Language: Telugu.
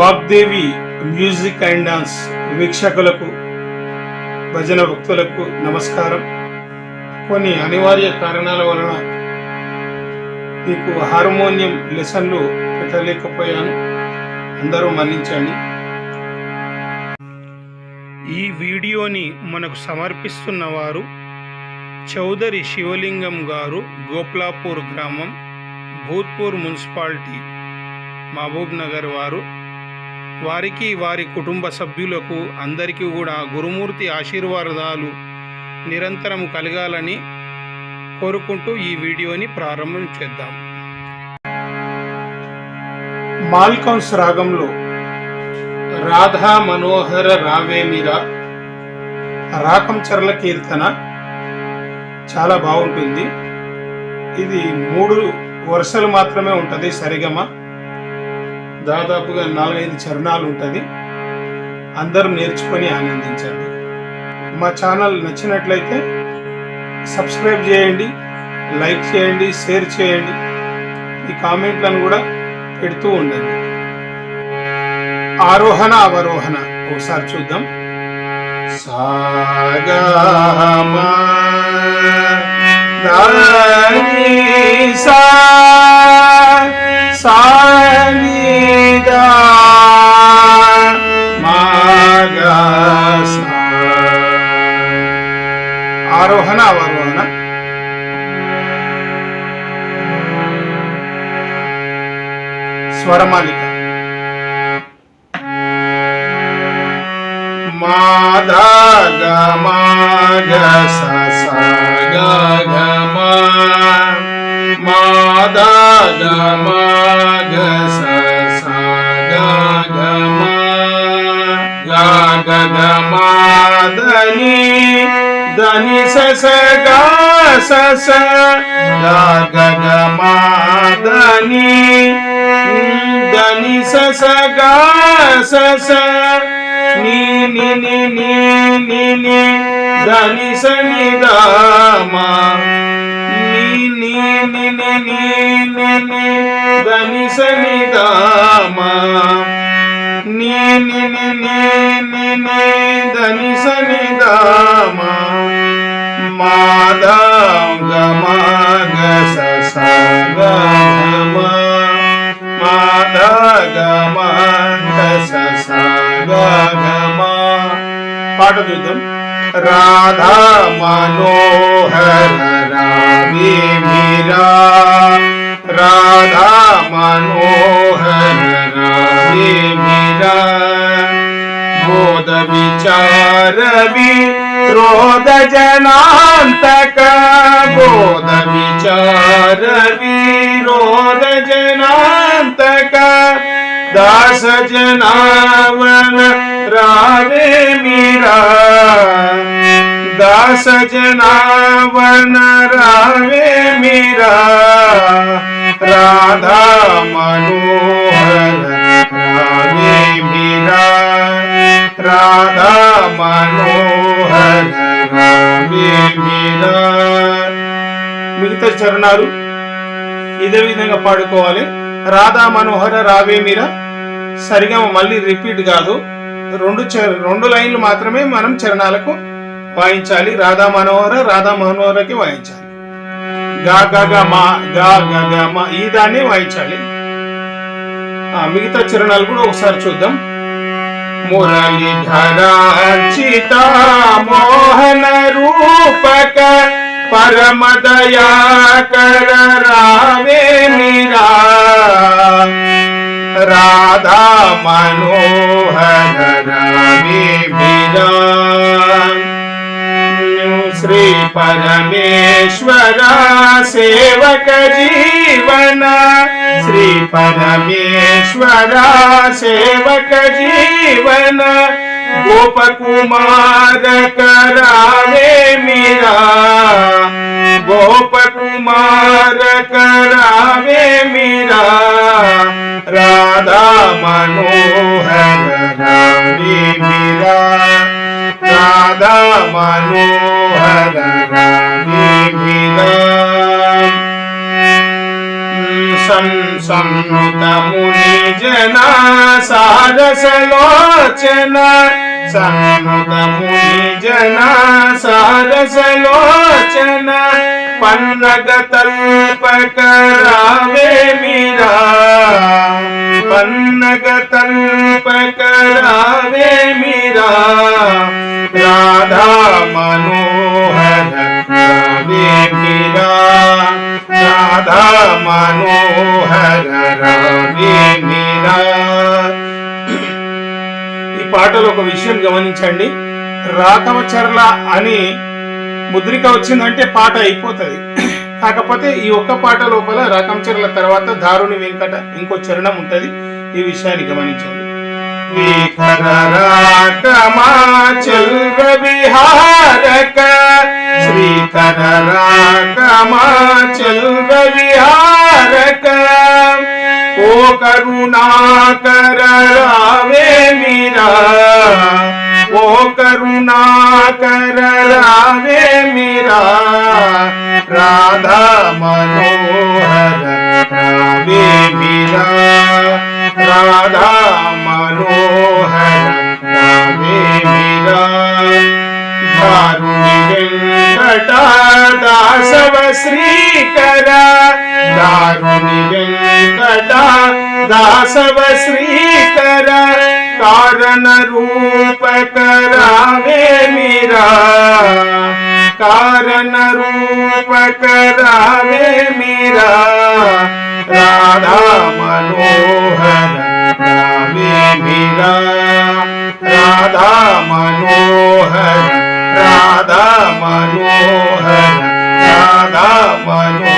వాగ్దేవి మ్యూజిక్ అండ్ డాన్స్ వీక్షకులకు భజన భక్తులకు నమస్కారం. కొన్ని అనివార్య కారణాల వలన మీకు హార్మోనియం లెసన్లు పెట్టలేకపోయాను. అందరూ మన్నించండి. ఈ వీడియోని మనకు సమర్పిస్తున్న వారు చౌదరి శివలింగం గారు గోప్లాపూర్ గ్రామం భూత్పూర్ మున్సిపాలిటీ మహబూబ్ నగర్ వారు వారికి వారి కుటుంబ సభ్యులకు అందరికీ కూడా గురుమూర్తి ఆశీర్వాదాలు నిరంతరం కలగాలని కోరుకుంటూ ఈ వీడియోని ప్రారంభం చేద్దాం. మాల్కంస్ రాగంలో రాధా మనోహర రావేమిరా రాకం చర్ల కీర్తన చాలా బాగుంటుంది. ఇది మూడు వరుసలు మాత్రమే ఉంటుంది సరిగమ. దాదాపుగా నాలుగైదు చరణాలు ఉంటుంది. అందరూ నేర్చుకొని ఆనందించండి. మా ఛానల్ నచ్చినట్లయితే సబ్స్క్రైబ్ చేయండి లైక్ చేయండి షేర్ చేయండి. ఈ కామెంట్లను కూడా పెడుతూ ఉండండి. ఆరోహణ అవరోహణ. ఒకసారి చూద్దాం. సాగమా సా స్వరమాలిక మాధా గమాగ సగ గమా మాధా గమాగ సగ గమా గాగ గమాదని దని సస గా సస గాగ గమాదని దని సస గా సస ని ని ని ని ని ని దని ని దామా నీ ని ని ని ని ని ని దని ని దామా నీ ని ని ని ని ని దని సని ని మాదా पाठ दो एकदम राधा मनोहर रावी मीरा राधा मनोहर रवि मीरा बोध विचार भी क्रोध जनांतक बोध विचार विरोध जनांतक दास जना దాస రావే మీరా. రాధా మనోహర రావే మీరా. రాధా మనోహర రావే మీరా. మిగతా చరణాలు ఇదే విధంగా పాడుకోవాలి. రాధా మనోహర రావే మీరా. సరిగా మళ్ళీ రిపీట్ కాదు. రెండు చ- రెండు లైన్లు మాత్రమే మనం చరణాలకు వాయించాలి. రాధా మనోహర రాధా మనోహరకి వాయించాలి. గా గ గ మా గా గ గ మా ఈ దాన్ని వాయించాలి. ఆ మిగతా చరణాలు కూడా ఒకసారి చూద్దాం. మురళీధరార్చిత మోహన రూపక పరమ దయాకర రావే మీరా. రాధా మనోహర రావే మీరా. श्री परमेश्वर सेवक जीवन। श्री परमेश्वर सेवक जीवन। गोप कुमार करावे मीरा। गोप कुमार करावे मीरा। राधा मनोहर रानी राधा मनोहर ముని జన సారసలోచన సన్నుత ముని జన సారసలోచన పన్నగ తల్పకరావే మీరా మనోహర ఈ పాటలో ఒక విషయం గమనించండి. రాకవచర్ల అని ముద్రిక వచ్చిందంటే పాట అయిపోతుంది. కాకపోతే ఈ ఒక్క పాట లోపల రాకంచర్ల తర్వాత దారుణి వెంకట ఇంకో చరణం ఉంటుంది. ఈ విషయాన్ని గమనించండి. श्रीकरराकमाचल विहारक रावे मीरा। ओ करुणाकर रावे मीरा। राधा मनोहर रावे मीरा। राधा श्री तरा कारणरूपमेरा कारणरूप मे मीरा। राधा मनोहर रामे मीरा। राधा मनोहर राधा मनोहर राधा मनोहर